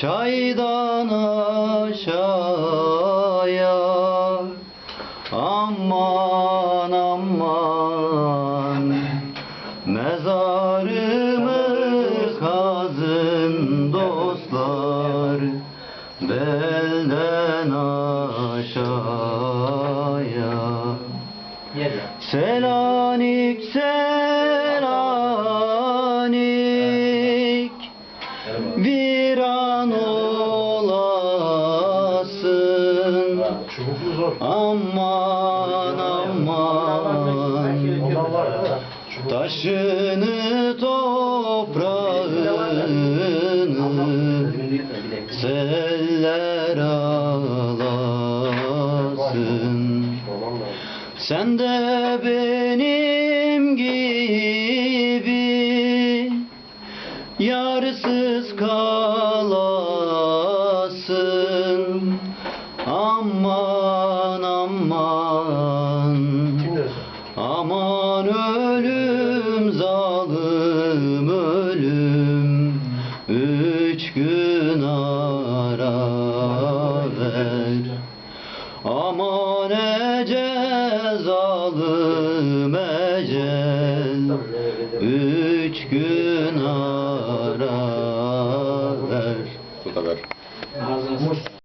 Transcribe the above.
Çaydan aşağıya. Aman aman. Mezarımı kazın dostlar. Belden aşağıya. Selanik Selanik. Viran olasın Çubuklu zor. Aman aman. Taşını toprağını Seller alasın? Sen de benim gibi Yarsız kalasın aman aman. Aman ölüm zalim ölüm. Üç gün ara ver. Aman ecel zalim ecel. Üç gün ara ver. Bu kadar. Ağzınız.